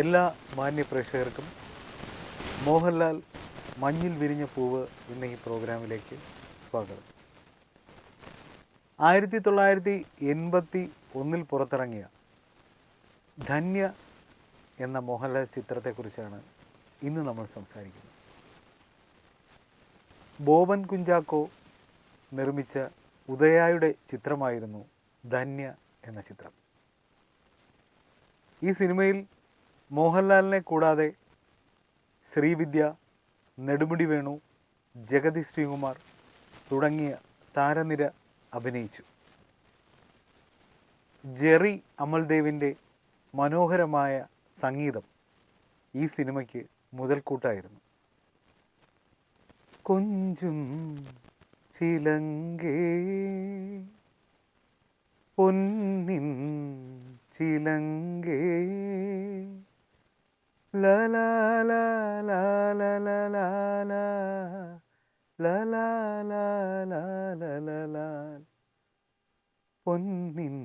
എല്ലാ മാന്യ പ്രേക്ഷകർക്കും മോഹൻലാൽ മഞ്ഞിൽ വിരിഞ്ഞ പൂവ് എന്ന ഈ പ്രോഗ്രാമിലേക്ക് സ്വാഗതം. ആയിരത്തി തൊള്ളായിരത്തി എൺപത്തി ഒന്നിൽ പുറത്തിറങ്ങിയ ധന്യ എന്ന മോഹൻലാൽ ചിത്രത്തെക്കുറിച്ചാണ് ഇന്ന് നമ്മൾ സംസാരിക്കുന്നത്. ബോബൻ കുഞ്ചാക്കോ നിർമ്മിച്ച ഉദയായുടെ ചിത്രമായിരുന്നു ധന്യ എന്ന ചിത്രം. ഈ സിനിമയിൽ മോഹൻലാലിനെ കൂടാതെ ശ്രീവിദ്യ നെടുമുടി വേണു ജഗതി ശ്രീകുമാർ തുടങ്ങിയ താരനിര അഭിനയിച്ചു. ജെറി അമൽദേവിന്റെ മനോഹരമായ സംഗീതം ഈ സിനിമയ്ക്ക് മുതൽക്കൂട്ടായിരുന്നു. കൊഞ്ചും ചിലങ്കേ പൊന്നിൻ ചിലങ്കേ പൊന്നിൻ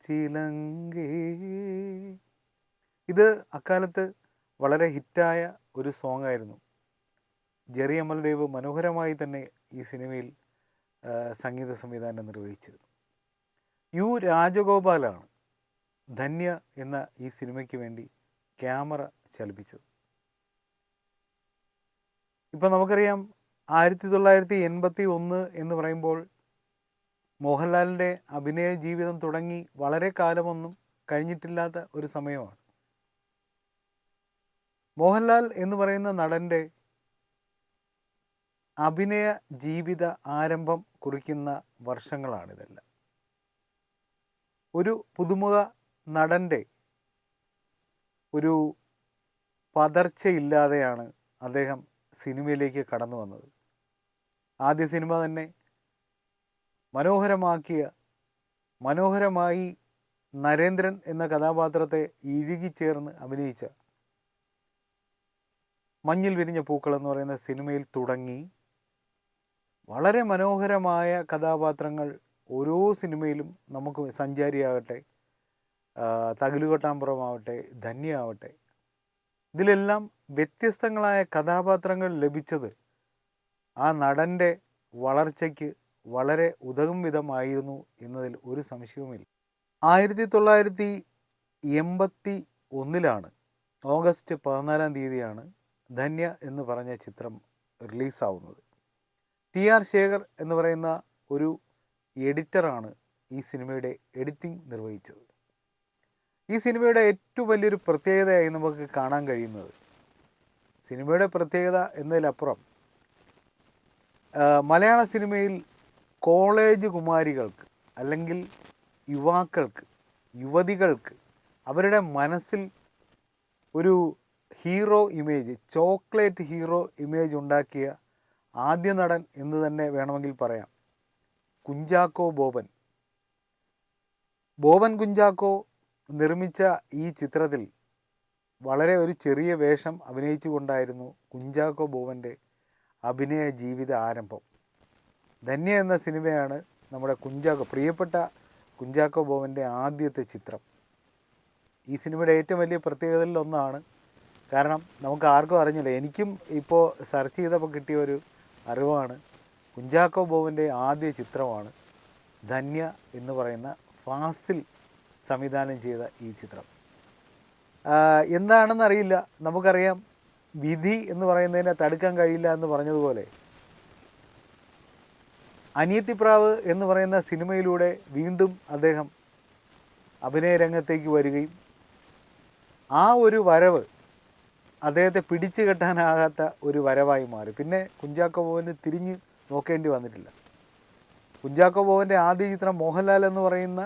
ചിലങ്കേ ഇത് അക്കാലത്ത് വളരെ ഹിറ്റായ ഒരു സോങ് ആയിരുന്നു ജെറി അമൽദേവ് മനോഹരമായി തന്നെ ഈ സിനിമയിൽ സംഗീത സംവിധാനം നിർവഹിച്ചിരുന്നു യു രാജഗോപാലാണ് ധന്യ എന്ന ഈ സിനിമയ്ക്ക് വേണ്ടി ക്യാമറ ചലിപ്പിച്ചത് ഇപ്പം നമുക്കറിയാം ആയിരത്തി തൊള്ളായിരത്തി എൺപത്തി ഒന്ന് എന്ന് പറയുമ്പോൾ മോഹൻലാലിന്റെ അഭിനയ ജീവിതം തുടങ്ങി വളരെ കാലമൊന്നും കഴിഞ്ഞിട്ടില്ലാത്ത ഒരു സമയമാണ്. മോഹൻലാൽ എന്ന് പറയുന്ന നടന്റെ അഭിനയ ജീവിത ആരംഭം കുറിക്കുന്ന വർഷങ്ങളാണിതെല്ലാം ഒരു പുതുമുഖ നടന്റെ ഒരു പതർച്ചയില്ലാതെയാണ് അദ്ദേഹം സിനിമയിലേക്ക് കടന്നു വന്നത്. ആദ്യ സിനിമ തന്നെ മനോഹരമാക്കിയ മനോഹരമായി നരേന്ദ്രൻ എന്ന കഥാപാത്രത്തെ ഇഴുകിച്ചേർന്ന് അഭിനയിച്ച മഞ്ഞിൽ വിരിഞ്ഞ പൂക്കൾ എന്ന് പറയുന്ന സിനിമയിൽ തുടങ്ങി. വളരെ മനോഹരമായ കഥാപാത്രങ്ങൾ ഓരോ സിനിമയിലും നമുക്ക് സഞ്ചാരിയാകട്ടെ തകിലുകൊട്ടാമ്പുറമാവട്ടെ ധന്യയാവട്ടെ. ഇതിലെല്ലാം വ്യത്യസ്തങ്ങളായ കഥാപാത്രങ്ങൾ ലഭിച്ചത് ആ നടന്റെ വളർച്ചയ്ക്ക് വളരെ ഉതകും വിധമായിരുന്നു എന്നതിൽ ഒരു സംശയവുമില്ല. ആയിരത്തി തൊള്ളായിരത്തി എൺപത്തി ഒന്നിലാണ് ഓഗസ്റ്റ് പതിനാലാം തീയതിയാണ് ധന്യ എന്ന് പറഞ്ഞ ചിത്രം റിലീസാവുന്നത്. ടി ആർ ശേഖർ എന്ന് പറയുന്ന ഒരു എഡിറ്ററാണ് ഈ സിനിമയുടെ എഡിറ്റിംഗ് നിർവഹിച്ചത്. ഈ സിനിമയുടെ ഏറ്റവും വലിയൊരു പ്രത്യേകതയായി നമുക്ക് കാണാൻ കഴിയുന്നത് സിനിമയുടെ പ്രത്യേകത എന്നതിലപ്പുറം മലയാള സിനിമയിൽ കോളേജ് കുമാരികൾക്ക് അല്ലെങ്കിൽ യുവാക്കൾക്ക് യുവതികൾക്ക് അവരുടെ മനസ്സിൽ ഒരു hero image chocolate hero image ഉണ്ടാക്കിയ ആദ്യ നടൻ എന്ന് തന്നെ വേണമെങ്കിൽ പറയാം. കുഞ്ചാക്കോ ബോബൻ. ബോബൻ കുഞ്ചാക്കോ നിർമ്മിച്ച ഈ ചിത്രത്തിൽ വളരെ ഒരു ചെറിയ വേഷം അഭിനയിച്ചുകൊണ്ടായിരുന്നു കുഞ്ചാക്കോ ബോവന്റെ അഭിനയ ജീവിത ആരംഭം. ധന്യ എന്ന സിനിമയാണ് നമ്മുടെ കുഞ്ചാക്കോ പ്രിയപ്പെട്ട കുഞ്ചാക്കോ ബോവന്റെ ആദ്യത്തെ ചിത്രം. ഈ സിനിമയുടെ ഏറ്റവും വലിയ പ്രത്യേകതകളിൽ ഒന്നാണ്. കാരണം നമുക്ക് ആർക്കും അറിഞ്ഞില്ല എനിക്കും ഇപ്പോൾ സെർച്ച് ചെയ്തപ്പോൾ കിട്ടിയ ഒരു അറിവാണ് കുഞ്ചാക്കോ ബോബന്റെ ആദ്യ ചിത്രമാണ് ധന്യ എന്ന് പറയുന്ന ഫാസിൽ സംവിധാനം ചെയ്ത ഈ ചിത്രം. എന്താണെന്നറിയില്ല. നമുക്കറിയാം വിധി എന്ന് പറയുന്നതിനെ തടുക്കാൻ കഴിയില്ല എന്ന് പറഞ്ഞതുപോലെ അനിയത്തിപ്രാവ് എന്ന് പറയുന്ന സിനിമയിലൂടെ വീണ്ടും അദ്ദേഹം അഭിനയ രംഗത്തേക്ക് വരികയും ആ ഒരു വരവ് അദ്ദേഹത്തെ പിടിച്ചു കെട്ടാനാകാത്ത ഒരു വരവായി മാറി. പിന്നെ കുഞ്ചാക്കോ ബോബന് തിരിഞ്ഞ് നോക്കേണ്ടി വന്നിട്ടില്ല. കുഞ്ചാക്കോ ബോബന്റെ ആദ്യ ചിത്രം മോഹൻലാൽ എന്ന് പറയുന്ന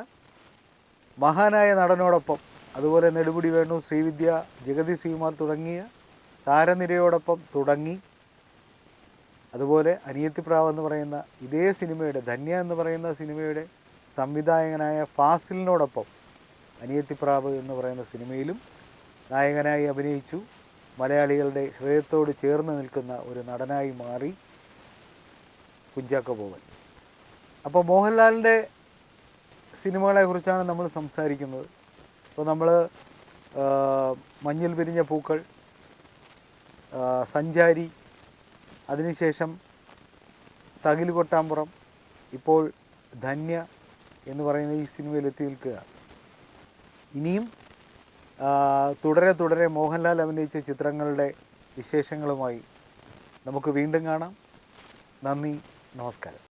മഹാനായ നടനോടൊപ്പം അതുപോലെ നെടുമുടി വേണു ശ്രീവിദ്യ ജഗതി ശ്രീമാർ തുടങ്ങിയ താരനിരയോടൊപ്പം തുടങ്ങി. അതുപോലെ അനിയത്തിപ്രാവ് എന്ന് പറയുന്ന ഇതേ സിനിമയുടെ ധന്യ എന്ന് പറയുന്ന സിനിമയുടെ സംവിധായകനായ ഫാസിലിനോടൊപ്പം അനിയത്തിപ്രാവ് എന്ന് പറയുന്ന സിനിമയിലും നായകനായി അഭിനയിച്ചു. മലയാളികളുടെ ഹൃദയത്തോട് ചേർന്ന് നിൽക്കുന്ന ഒരു നടനായി മാറി കുഞ്ചാക്കോ അപ്പോൾ മോഹൻലാലിന്റെ സിനിമകളെക്കുറിച്ചാണ് നമ്മൾ സംസാരിക്കുന്നത്. അപ്പോൾ നമ്മൾ മഞ്ഞിൽ പിരിഞ്ഞ പൂക്കൾ സഞ്ചാരി അതിനുശേഷം തകിൽ കൊട്ടാമ്പുറം ഇപ്പോൾ ധന്യ എന്ന് പറയുന്ന ഈ സിനിമയിൽ എത്തി നിൽക്കുക. ഇനിയും തുടരെ തുടരെ മോഹൻലാൽ അഭിനയിച്ച ചിത്രങ്ങളുടെ വിശേഷങ്ങളുമായി നമുക്ക് വീണ്ടും കാണാം. നന്ദി നമസ്കാരം.